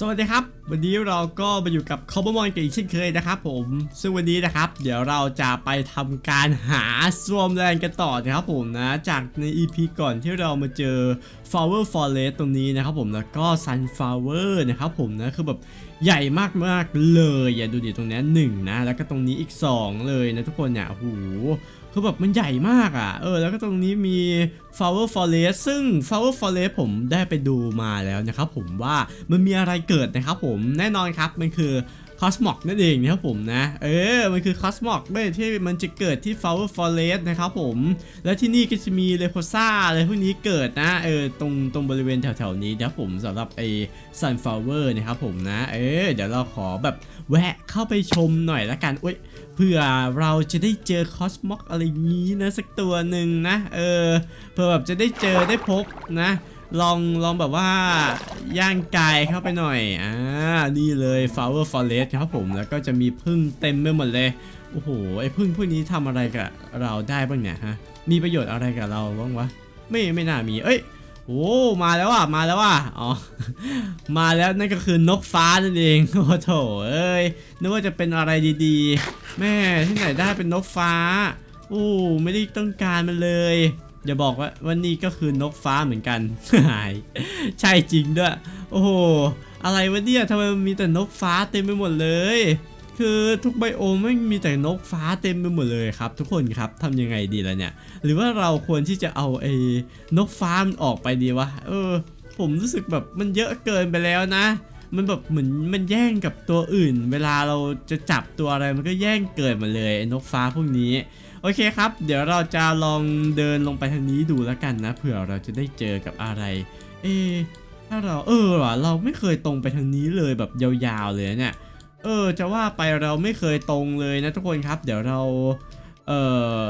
สวัสดีครับ วันนี้เราก็มาอยู่กับคอมมอนกันอีกเช่นเคยนะครับผม ซึ่งวันนี้นะครับ เดี๋ยวเราจะไปทำการหาสวมแลนกันต่อนะครับผมนะ จากใน EP ก่อนที่เรามาเจอ Flower Forest ตรงนี้นะครับผมแล้วก็ Sunflower นะครับผมนะคือแบบใหญ่มากๆเลยอย่าดูดิตรงนี้หนึ่งนะ แล้วก็ตรงนี้อีก 2 เลยนะทุกคนเนี่ยโอ้โห คือแบบมันใหญ่มากอะ เออ แล้วก็ตรงนี้มี Flower Forest ซึ่ง Flower Forest ผมได้ไปดูมาแล้วนะครับผมว่ามันมีอะไรเกิดนะครับผมแน่นอนครับมันคือ Cosmog นั่นเองนะครับผมนะ เออ มันคือ Cosmog ด้วยที่มันจะเกิดที่ Flower Forest นะครับผม แล้วที่นี่ก็จะมีเลโคซ่าอะไรพวกนี้เกิดนะ เออ ตรงตรงบริเวณแถวๆนี้นะครับผมสำหรับไอ้ Sunflower นะครับผมนะ เออ เดี๋ยวเราขอแบบแวะเข้าไปชมหน่อยละกันอุ้ยเพื่อเราจะได้เจอคอสมอกอะไรงี้นะสักตัวหนึ่งนะ เออเพื่อแบบจะได้เจอได้พบนะ ลองลองแบบว่าย่างกายเข้าไปหน่อยอ่านี่เลย flower forest ครับผมแล้วก็จะมีพึ่งเต็มไปหมดเลยโอ้โหไอ้พึ่งพวกนี้ทำอะไรกับเราได้บ้างเนี่ยฮะมีประโยชน์อะไรกับเราบ้างวะไม่ไม่น่ามีเอ้ยโอ้มาแล้วอะมาแล้วอะอ๋อมาแล้วนั่นก็คือนกฟ้านั่นเองโอ้โถเอ้ยนึกว่าจะเป็นอะไรดีๆ แม่ที่ไหนได้เป็นนกฟ้าโอ้ไม่ได้ต้องการมันเลย อย่าบอกว่าวันนี้ก็คือนกฟ้าเหมือนกันใช่จริงด้วย โอ้โห อะไรวะเนี่ยทำไมมันมีแต่นกฟ้าเต็มไปหมดเลย คือทุกไบโอมไม่มีแต่นกฟ้าเต็มไปหมดเลยครับ ทุกคนครับทำยังไงดีล่ะเนี่ย หรือว่าเราควรที่จะเอาไอ้นกฟ้ามันออกไปดีวะ เออ ผมรู้สึกแบบมันเยอะเกินไปแล้วนะมันแบบเหมือนมันแย่งกับตัวอื่น เวลาเราจะจับตัวอะไรมันก็แย่งเกิดมาเลยนกฟ้าพวกนี้ โอเคครับ เดี๋ยวเราจะลองเดินลงไปทางนี้ดูแล้วกันนะ เผื่อเราจะได้เจอกับอะไร เอถ้าเราเออว่ะเราไม่เคยตรงไปทางนี้เลยแบบยาวๆเลยเนี่ย เออจะว่าไปเราไม่เคยตรงเลยนะทุกคนครับ เดี๋ยวเราเอ่อ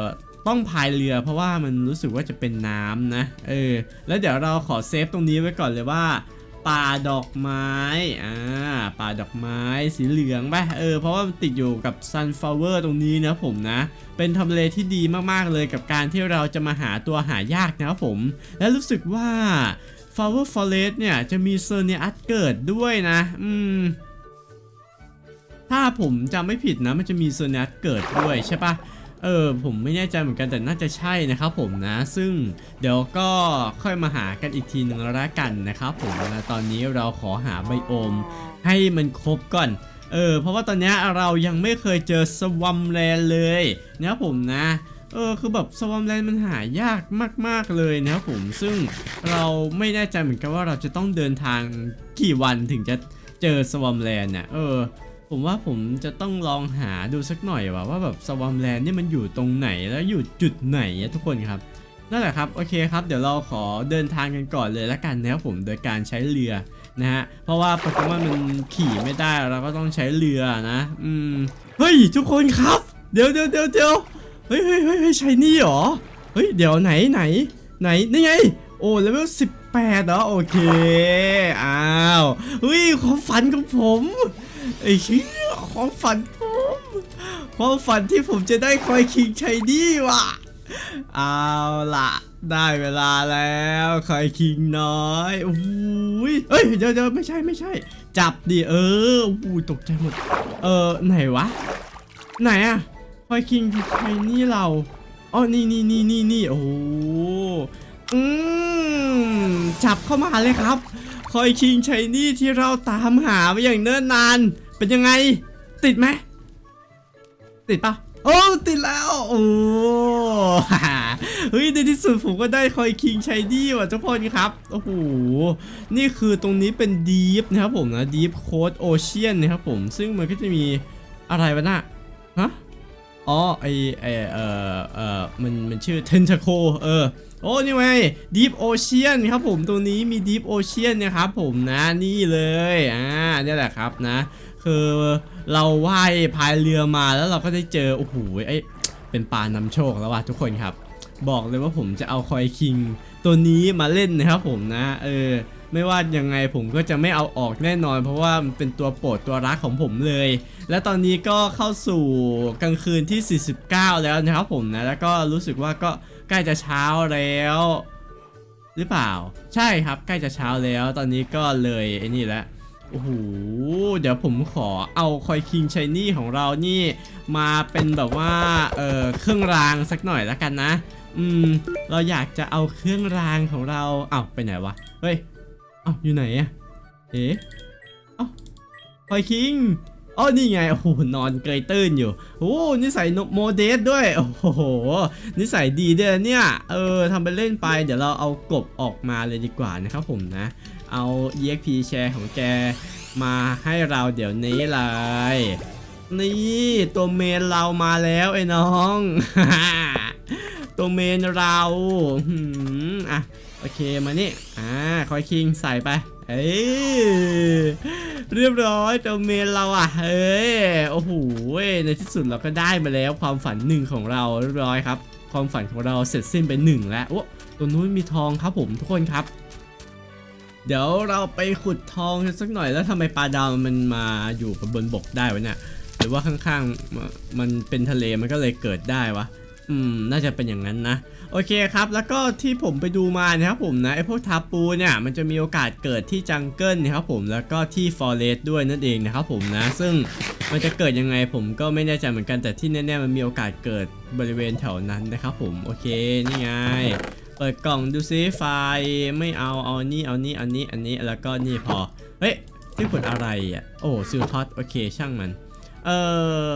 ต้องพายเรือเพราะว่ามันรู้สึกว่าจะเป็นน้ำนะ เออ แล้วเดี๋ยวเราขอเซฟตรงนี้ไว้ก่อนเลยว่า ป่าดอกไม้อ่าป่าดอกไม้สีเหลืองป่ะเออเพราะว่ามันติดอยู่กับ sunflower ตรงนี้นะผมนะ เป็นทำเลที่ดีมากๆเลยกับการที่เราจะมาหาตัวหายากนะครับผม และรู้สึกว่า flower forest เนี่ยจะมีเซอร์เนียอัตเกิดด้วยนะ อืมถ้าผมจำไม่ผิดนะมันจะมีเซอร์เนียอัตเกิดด้วยใช่ปะ เออผมไม่แน่ใจเหมือนกันแต่น่าจะใช่นะครับผมนะ ซึ่งเดี๋ยวก็ค่อยมาหากันอีกทีหนึ่งแล้วกันนะครับผมนะตอนนี้เราขอหาไบโอม ให้มันครบก่อนเออเพราะว่าตอนนี้เรายังไม่เคยเจอสวัมแลนเลยนะครับผมนะเออคือแบบสวัมแลนด์มันหายากมาก ๆ เลยนะครับผมซึ่งเราไม่แน่ใจเหมือนกันว่าเราจะต้องเดินทางกี่วันถึงจะเจอสวัมแลนด์เนี่ยเออ ผมว่าผมจะต้องลองหาดูสักหน่อยว่าว่าแบบสวัมแลนด์นี่มันอยู่ตรงไหนแล้วอยู่จุดไหนอะทุกคนครับนั่นแหละครับโอเคครับเดี๋ยวเราขอเดินทางกันก่อนเลยละกันนะครับผมโดยการใช้เรือนะฮะเพราะว่าโปเกมอนมันขี่ไม่ได้เราก็ต้องใช้เรือนะ อืมเฮ้ยทุกคนครับ เดี๋ยวเดี๋ยวเดี๋ยวเดี๋ยวเฮ้ยเฮ้ยเฮ้ยใช่นี่เหรอเฮ้ยเดี๋ยวไหนไหนไหนนี่ไงโอ้เลเวลสิบแปดเหรอโอเคอ้าวเฮ้ยความฝันของผม ไอ้เชี่ยความฝันผมความฝันที่ผมจะได้คอยคิงชัยนี่ว่ะเอาล่ะ ได้เวลาแล้วคอยคิงน้อยโอ้ยเอ้ยเดี๋ยวเดี๋ยวไม่ใช่ไม่ใช่ จับดิเออโอ้ยตกใจหมด เออไหนวะ ไหนอะคอยคิงใครนี่เราอ๋อนี่นี่นี่นี่นี่โอ้โหอืมจับเข้ามาเลยครับ คอยคิงชัยนี่ที่เราตามหามาอย่างเนิ่นนาน เป็นยังไง ติดไหม ติดปะโอ้ติดแล้ว โอ้เฮ้ยในที่สุดผมก็ได้คอยคิงชัยดี้ว่ะทุกคนครับ โอ้โห นี่คือตรงนี้เป็นดีฟนะครับผมนะดีฟโคดโอเชียนนะครับผม ซึ่งมันก็จะมีอะไรวะนะฮะ อ๋อไอไอเออเออมันมันชื่อ Tentacle เออโอ้นี่ไง Deep Ocean ครับผมตรงนี้มี Deep Ocean นะครับผมนะนี่เลยอ่าเนี่ยแหละครับนะ คือเราว่ายพายเรือมาแล้วเราก็ได้เจอโอ้โหไอเป็นปลานำโชคแล้วว่ะทุกคนครับ บอกเลยว่าผมจะเอาคอยคิงตัวนี้มาเล่นนะครับผมนะ เออ ไม่ว่ายังไงผมก็จะไม่เอาออกแน่นอน เพราะว่ามันเป็นตัวโปรดตัวรักของผมเลย และตอนนี้ก็เข้าสู่กลางคืนที่ 49 แล้วนะครับผมนะแล้วก็รู้สึกว่าก็ใกล้จะเช้าแล้ว หรือเปล่า ใช่ครับใกล้จะเช้าแล้ว ตอนนี้ก็เลยไอ้นี่แล้วโอ้โห เดี๋ยวผมขอเอาคอยคิงชายนี่ของเรานี่ มาเป็นแบบว่า เออเครื่องรางสักหน่อยแล้วกันนะ อืม เราอยากจะเอาเครื่องรางของเรา เอ้าไปไหนวะ เฮ้ย อ้าอยู่ไหนอะเอ๊ะเอ้าคอยคิงอ๋อนี่ไง โอ้โห นอนเกยตื้นอยู่ โอ้นิสัยโมเดสด้วย โอ้โห นิสัยดีด้วยเนี่ย เออทำไปเล่นไป เดี๋ยวเราเอากบออกมาเลยดีกว่านะครับผมนะ เอา EXP share ของแกมาให้เราเดี๋ยวนี้เลย นี่ตัวเมนเรามาแล้วไอ้น้อง ตัวเมนเราหืมอะ เคมานี่อ่าคอยคิงใส่ไปเอ้ยเรียบร้อยตัวเมนเราอะเอ้ยโอ้โหในที่สุดเราก็ได้มาแล้วความฝันหนึ่งของเราเรียบร้อยครับ ความฝันของเราเสร็จสิ้นไปหนึ่งแล้วโอ้ตัวนู้นมีทองครับผมทุกคนครับ เดี๋ยวเราไปขุดทองกันสักหน่อยแล้วทำไมปลาดาวมันมาอยู่บนบกได้วะเนี่ยหรือว่าข้างๆมันเป็นทะเลมันก็เลยเกิดได้วะ อืม น่าจะเป็นอย่างนั้นนะ โอเคครับ แล้วก็ที่ผมไปดูมานะครับผมนะไอพวกทาปูเนี่ย มันจะมีโอกาสเกิดที่จังเกิลนะครับผมแล้วก็ที่ฟอเรสต์ด้วยนั่นเองนะครับผมนะ ซึ่งมันจะเกิดยังไงผมก็ไม่แน่ใจเหมือนกันแต่ที่แน่ๆมันมีโอกาสเกิดบริเวณแถวนั้นนะครับผมโอเคนี่ไงเปิดกล่องดูซิไฟล์ไม่เอาเอานี่เอานี่เอานี่อันนี้แล้วก็นี่พอเฮ้ยที่ขุดอะไรอะโอ้ซิลท็อตโอเคช่างมัน เอ่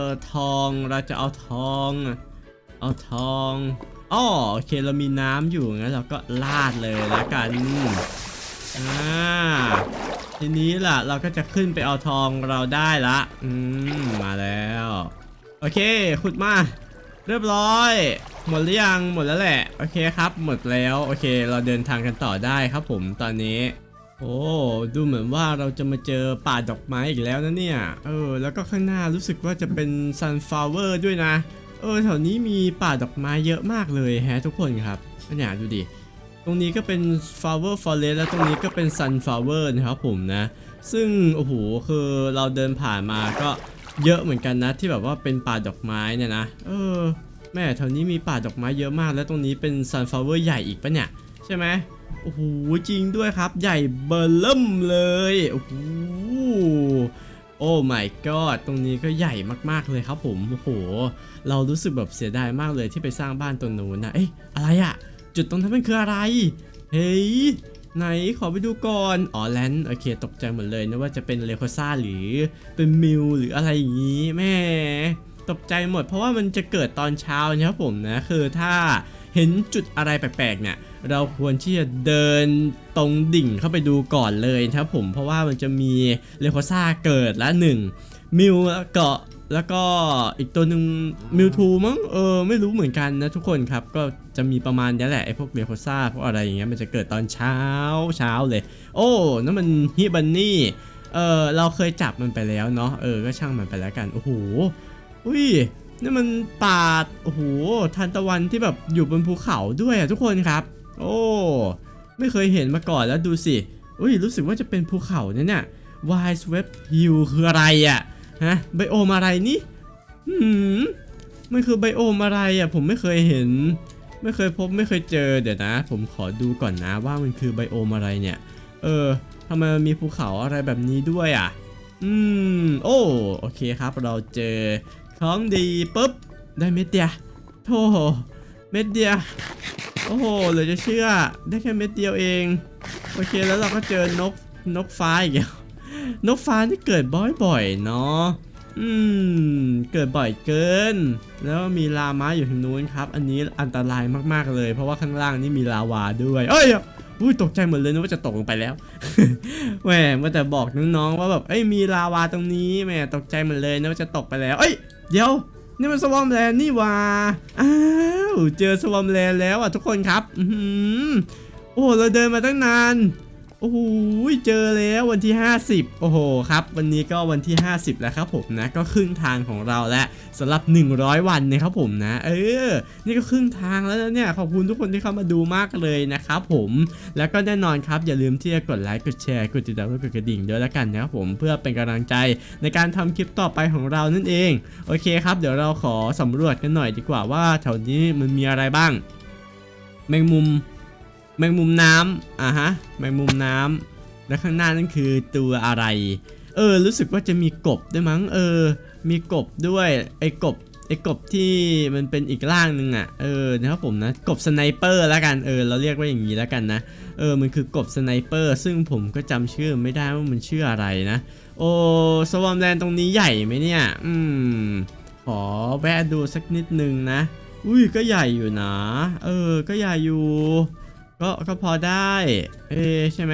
อทองเราจะเอาทอง เอาทองอ๋อโอเคเรามีน้ำอยู่งั้นเราก็ลาดเลยแล้วกันอ่าทีนี้ล่ะเราก็จะขึ้นไปเอาทองเราได้ละอืมมาแล้ว โอเคขุดมาเรียบร้อย หมดหรือยังหมดแล้วแหละโอเคครับ หมดแล้วโอเค เราเดินทางกันต่อได้ครับผมตอนนี้ โอ้ดูเหมือนว่าเราจะมาเจอป่าดอกไม้อีกแล้วนะเนี่ยเออแล้วก็ข้างหน้ารู้สึกว่าจะเป็น sunflower ด้วยนะ เออแถวนี้มีป่าดอกไม้เยอะมากเลยแฮะทุกคนครับเนี่ยดูดิตรงนี้ก็เป็น flower forest แล้วตรงนี้ก็เป็น sunflower นะครับผมนะ ซึ่งโอ้โหคือเราเดินผ่านมาก็เยอะเหมือนกันนะที่แบบว่าเป็นป่าดอกไม้เนี่ยนะเออแม่แถวนี้มีป่าดอกไม้เยอะมาก แล้วตรงนี้เป็น sunflower ใหญ่อีกปะเนี่ยใช่ไหมโอ้โหจริงด้วยครับ ใหญ่เบอร์เริ่มเลยโอ้โห โอ้ my god ตรงนี้ก็ใหญ่มากๆเลยครับผม โอ้โห เรารู้สึกแบบเสียดายมากเลยที่ไปสร้างบ้านตรงนู้นนะ เอ๊ะ อะไรอะจุดตรงนั้นมันคืออะไร เฮ้ย ไหน ขอไปดูก่อน อ๋อแลนด์โอเค ตกใจหมดเลยนะว่าจะเป็นเลโคซ่าหรือเป็นมิวหรืออะไรอย่างนี้แม่ตกใจหมดเพราะว่ามันจะเกิดตอนเช้านะครับผมนะ คือถ้า เห็นจุดอะไรแปลกๆเนี่ยเราควรที่จะเดินตรงดิ่งเข้าไปดูก่อนเลยนะครับผมเพราะว่ามันจะมีเลโคซ่าเกิดละหนึ่งมิวเกาะแล้วก็อีกตัวหนึ่งมิวทูมั้งเออไม่รู้เหมือนกันนะทุกคนครับก็จะมีประมาณนี้แหละไอ้พวกเลโคซ่าพวกอะไรอย่างเงี้ยมันจะเกิดตอนเช้าเช้าเลย โอ้นั่นมันฮิบันนี่เออเราเคยจับมันไปแล้วเนาะเออก็ช่างมันไปแล้วกัน โอ้โหอุ้ย นี่มันป่าโอ้โหทานตะวันที่แบบอยู่บนภูเขาด้วยอะทุกคนครับ โอ้ไม่เคยเห็นมาก่อนแล้วดูสิอุ้ยรู้สึกว่าจะเป็นภูเขาเนี่ยเนี่ย Wide Web Hill คืออะไรอะ่ะฮะไบโอมอะไรนี่หืมมันคือไบโอมอะไรอะ่ะผมไม่เคยเห็น ไม่เคยพบไม่เคยเจอเดี๋ยวนะ ผมขอดูก่อนนะว่ามันคือไบโอมอะไรเนี่ย เออทำไมมันมีภูเขาอะไรแบบนี้ด้วยอะอืม โอ้โอเคครับ เราเจอ ของดีปุ๊บ ได้เม็ดเดียวโธ่เม็ดเดียวโอ้โหเหลือจะเชื่อ ได้แค่เม็ดเดียวเอง โอเคแล้วเราก็เจอนกนกฟ้าอีกแล้วนกฟ้าที่เกิดบ่อยๆเนาะอืม เกิดบ่อยเกิน แล้วมีลาม้าอยู่ทางนู้นครับ อันนี้อันตรายมากๆเลย เพราะว่าข้างล่างนี่มีลาวาด้วยเอ้ยอุ้ยตกใจหมดเลยนึกว่าจะตกลงไปแล้วแหมเมื่อแต่บอกน้องๆว่าแบบเอ้ยมีลาวาตรงนี้แหมตกใจหมดเลยนึกว่าจะตกไปแล้ว เอ้ย เดี๋ยวนี่มันสวอมแลนนี่ว่าอ้าวเจอสวอมแลนแล้วอะทุกคนครับ อืโอ้เราเดินมาตั้งนาน โอ้โหเจอแล้ววันที่ 50 โอ้โหครับวันนี้ก็วันที่ 50 แล้วครับผมนะก็ครึ่งทางของเราแล้วสำหรับ 100 วันนะครับผมนะ เออ นี่ก็ครึ่งทางแล้วนะเนี่ยขอบคุณทุกคนที่เข้ามาดูมากเลยนะครับผมแล้วก็แน่นอนครับอย่าลืมที่จะกดไลค์กดแชร์กดติดตามและกดกระดิ่งด้วยละกันนะครับผมเพื่อเป็นกำลังใจในการทำคลิปต่อไปของเรานั่นเองโอเคครับ เดี๋ยวเราขอสำรวจกันหน่อยดีกว่าว่าแถวนี้มันมีอะไรบ้าง แมงมุม แมงมุมน้ำอะฮะแมงมุมน้ำและข้างหน้านั่นคือตัวอะไร เออ รู้สึกว่าจะมีกบด้วยมั้ง เออ มีกบด้วย ไอ้กบไอ้กบที่มันเป็นอีกร่างหนึ่งอะ เออนะครับผมนะ กบสไนเปอร์แล้วกัน เออ เราเรียกว่าอย่างนี้แล้วกันนะ เออ มันคือกบสไนเปอร์ ซึ่งผมก็จำชื่อไม่ได้ว่ามันชื่ออะไรนะ โอ้สวอมแลนด์ตรงนี้ใหญ่ไหมเนี่ย อืม ขอแวะดูสักนิดนึงนะ อุ้ย ก็ใหญ่อยู่นะ เออ ก็ใหญ่อยู่ ก็ก็พอได้ เอใช่ไหม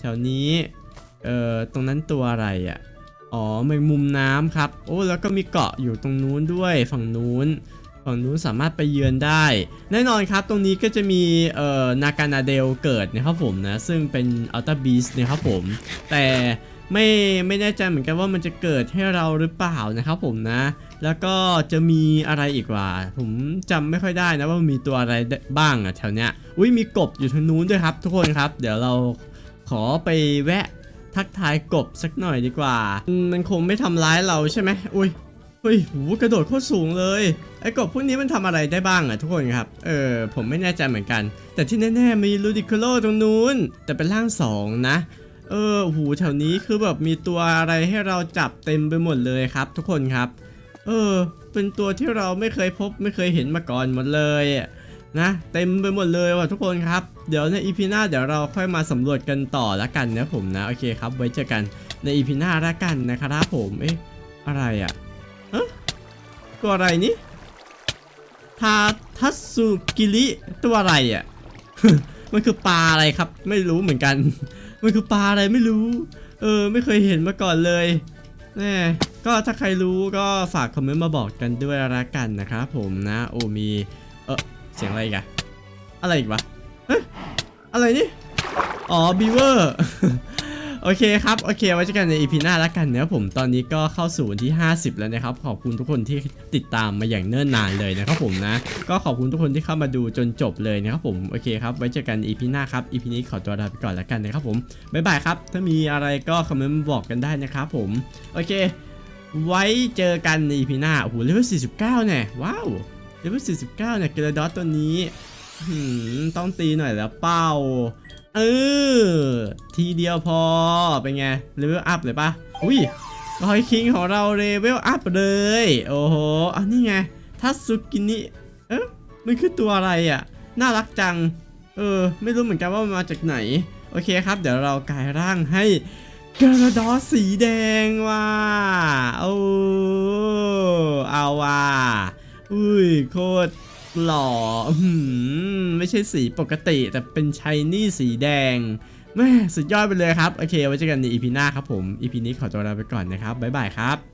แถวนี้ เอ่อ ตรงนั้นตัวอะไรอะ อ๋อแมงมุมน้ำครับ โอ้ แล้วก็มีเกาะอยู่ตรงนู้นด้วย ฝั่งนู้น ฝั่งนู้นสามารถไปเยือนได้ แน่นอนครับ ตรงนี้ก็จะมี เอ่อ นาการนาเดลเกิดนะครับผมนะ ซึ่งเป็นอัลต a บีสนะครับผม แต่ไม่ไม่แน่ใจเหมือนกันว่ามันจะเกิดให้เราหรือเปล่านะครับผมนะ แล้วก็จะมีอะไรอีกว่า ผมจำไม่ค่อยได้นะว่ามีตัวอะไรบ้างอะแถวเนี้ยอุ้ยมีกบอยู่ทางนู้นด้วยครับ ทุกคนครับ เดี๋ยวเราขอไปแวะทักทายกบสักหน่อยดีกว่า มันคงไม่ทำร้ายเราใช่ไหมอุ้ยเฮ้ยหูกระโดดโคตรสูงเลย ไอ้กบพวกนี้มันทำอะไรได้บ้างอะทุกคนครับ เออ ผมไม่แน่ใจเหมือนกัน แต่ที่แน่ๆมีลูดิคโลตรงนู้น แต่เป็นร่างสองนะ เออ หูแถวนี้คือแบบมีตัวอะไรให้เราจับเต็มไปหมดเลยครับ ทุกคนครับ เออ เป็นตัวที่เราไม่เคยพบไม่เคยเห็นมาก่อนหมดเลยนะเต็มไปหมดเลยว่ะทุกคนครับ เดี๋ยวในอีพีหน้าเดี๋ยวเราค่อยมาสำรวจกันต่อละกันนะผมนะ โอเคครับ ไว้เจอกันในอีพีหน้าละกันนะครับผม เอ๊ะ อะไรอะ่ะเอะตัวอะไรนี่ทาทัตสุกิริตัวอะไรอะ่ะ มันคือปลาอะไรครับ ไม่รู้เหมือนกัน มันคือปลาอะไรไม่รู้ เออ ไม่เคยเห็นมาก่อนเลยแน่ ก็ถ้าใครรู้ก็ฝากคอมเมนต์มาบอกกันด้วยละกันนะครับผมนะ โอ้มีเออเสียงอะไรอีกันอะไรอีกวะเฮ้ยอะไรนี่ อ๋อบีเวอร์โอเคครับ โอเคไว้เจอกันในอีพีหน้าแล้วกันเนะครับผมตอนนี้ก็เข้าสู่วันที่ 50 แล้วนะครับ ขอบคุณทุกคนที่ติดตามมาอย่างเนิ่นนานเลยนะครับผมนะ ก็ขอบคุณทุกคนที่เข้ามาดูจนจบเลยนะครับผมโอเคครับไว้เจอกันอีพีหน้าครับอีพีนี้ขอตัวลาไปก่อนแล้วกันนะครับผมบ๊ายบายครับ ถ้ามีอะไรก็คอมเมนต์มาบอกกันได้นะครับผมโอเค ไว้เจอกันในอีพีหน้า โอ้โหเลเวล49เนี่ยว้าวเลเวล49เนี่ยเกลดอสตัวนี้ต้องตีหน่อยแล้วเป้า เออ ทีเดียวพอ เป็นไง เลเวลอัพเลยปะอุ้ยรอยคิงของเราเลเวลอัพเลย โอ้โหอันนี้ไงทัสุกินิเอ๊ะมันคือตัวอะไรอะ น่ารักจัง เออ ไม่รู้เหมือนกันว่ามันมาจากไหน โอเคครับ เดี๋ยวเรากลายร่างให้ กระดอสีแดงว่ะโอ้เอาว่ะอุ้ยโคตรหล่อหือไม่ใช่สีปกติ แต่เป็นชายนี่สีแดงแม่สุดยอดไปเลยครับ โอเคไว้เจอกันในอีพีหน้าครับผมอีพีนี้ขอตัวลาไปก่อนนะครับ บ๊ายบายครับ